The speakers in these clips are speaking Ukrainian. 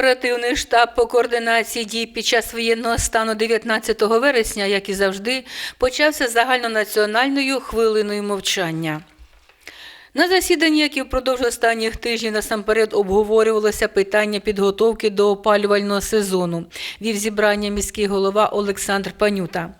Оперативний штаб по координації дій під час воєнного стану 19 вересня, як і завжди, почався загальнонаціональною хвилиною мовчання. На засіданні, які впродовж останніх тижнів насамперед обговорювалося питання підготовки до опалювального сезону, вів зібрання міський голова Олександр Панюта.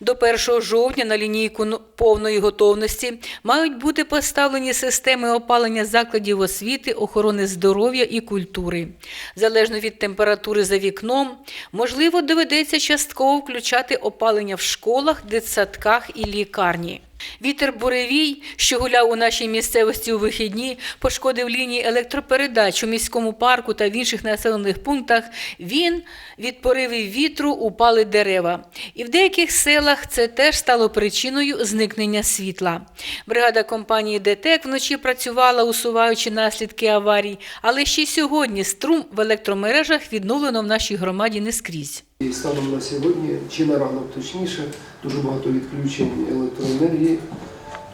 До 1 жовтня на лінійку повної готовності мають бути поставлені системи опалення закладів освіти, охорони здоров'я і культури. Залежно від температури за вікном, можливо, доведеться частково включати опалення в школах, дитсадках і лікарні. Вітер буревій, що гуляв у нашій місцевості у вихідні, пошкодив лінії електропередач у міському парку та в інших населених пунктах. Він від поривів вітру упали дерева. І в деяких селах це теж стало причиною зникнення світла. Бригада компанії ДТЕК вночі працювала, усуваючи наслідки аварій, але ще сьогодні струм в електромережах відновлено в нашій громаді не скрізь. І станом на сьогодні, чи на ранок точніше, дуже багато відключень електроенергії.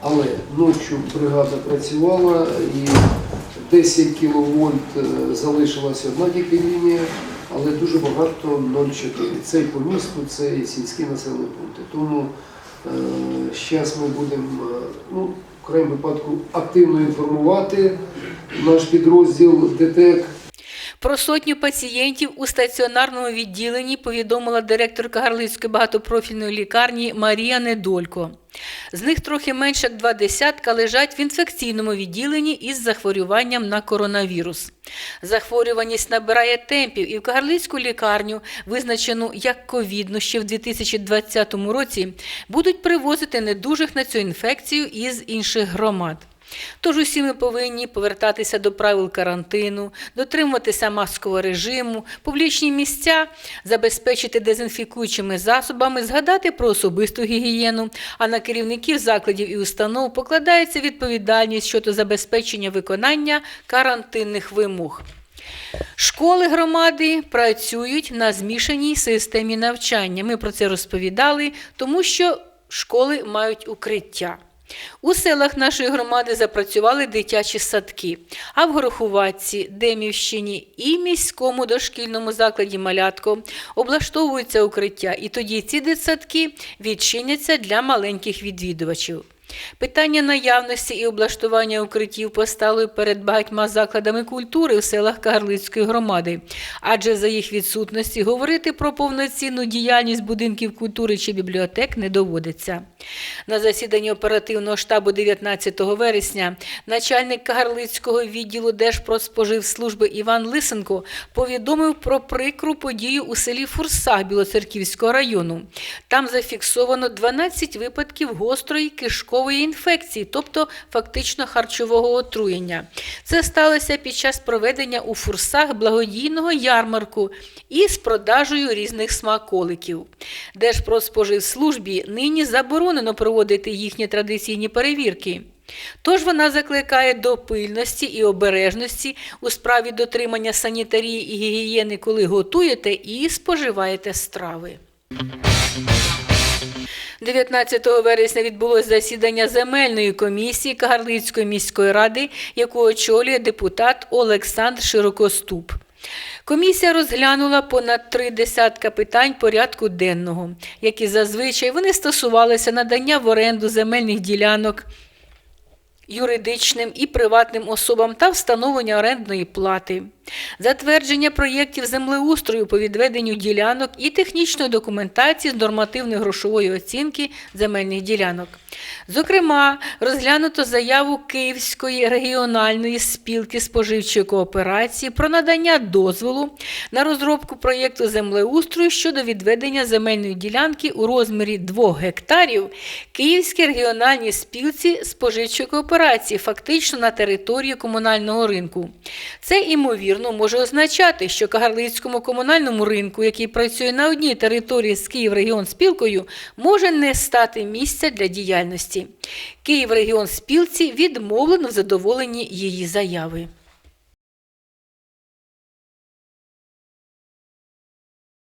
Але ночі бригада працювала і 10 кВт залишилася одна тільки лінія, але дуже багато 0,4. Це і по місту, це і сільські населені пункти. Тому зараз ми будемо е, ну, в крайньому випадку активно інформувати наш підрозділ ДТЕК. Про сотню пацієнтів у стаціонарному відділенні повідомила директорка Гарлицької багатопрофільної лікарні Марія Недолько. З них трохи менше як два десятка лежать в інфекційному відділенні із захворюванням на коронавірус. Захворюваність набирає темпів і в Кагарлицьку лікарню, визначену як ковідну ще в 2020 році, будуть привозити недужих на цю інфекцію із інших громад. Тож усі ми повинні повертатися до правил карантину, дотримуватися маскового режиму, публічні місця забезпечити дезінфікуючими засобами, згадати про особисту гігієну, а на керівників закладів і установ покладається відповідальність щодо забезпечення виконання карантинних вимог. Школи громади працюють на змішаній системі навчання. Ми про це розповідали, тому що школи мають укриття. У селах нашої громади запрацювали дитячі садки, а в Горохуватці, Демівщині і міському дошкільному закладі Малятко облаштовуються укриття, і тоді ці дитсадки відчиняться для маленьких відвідувачів. Питання наявності і облаштування укриттів постало перед багатьма закладами культури в селах Кагарлицької громади, адже за їх відсутності говорити про повноцінну діяльність будинків культури чи бібліотек не доводиться. На засіданні оперативного штабу 19 вересня начальник Кагарлицького відділу Держпродспоживслужби Іван Лисенко повідомив про прикру подію у селі Фурсах Білоцерківського району. Там зафіксовано 12 випадків гострої кишкової інфекції, тобто фактично харчового отруєння. Це сталося під час проведення у Фурсах благодійного ярмарку із продажею різних смаколиків. Держпродспоживслужбі нині заборонено проводити їхні традиційні перевірки. Тож вона закликає до пильності і обережності у справі дотримання санітарії і гігієни, коли готуєте і споживаєте страви. 19 вересня відбулось засідання земельної комісії Кагарлицької міської ради, яку очолює депутат Олександр Широкоступ. Комісія розглянула понад три десятка питань порядку денного, які зазвичай вони стосувалися надання в оренду земельних ділянок юридичним і приватним особам та встановлення орендної плати, затвердження проєктів землеустрою по відведенню ділянок і технічної документації з нормативної грошової оцінки земельних ділянок. Зокрема, розглянуто заяву Київської регіональної спілки споживчої кооперації про надання дозволу на розробку проєкту землеустрою щодо відведення земельної ділянки у розмірі 2 гектарів Київській регіональній спілці споживчої кооперації, фактично на території комунального ринку. Це імовірно може означати, що Кагарлицькому комунальному ринку, який працює на одній території з Київрегіонспілкою, може не стати місця для діяльності. Київрегіонспілці відмовлено в задоволенні її заяви.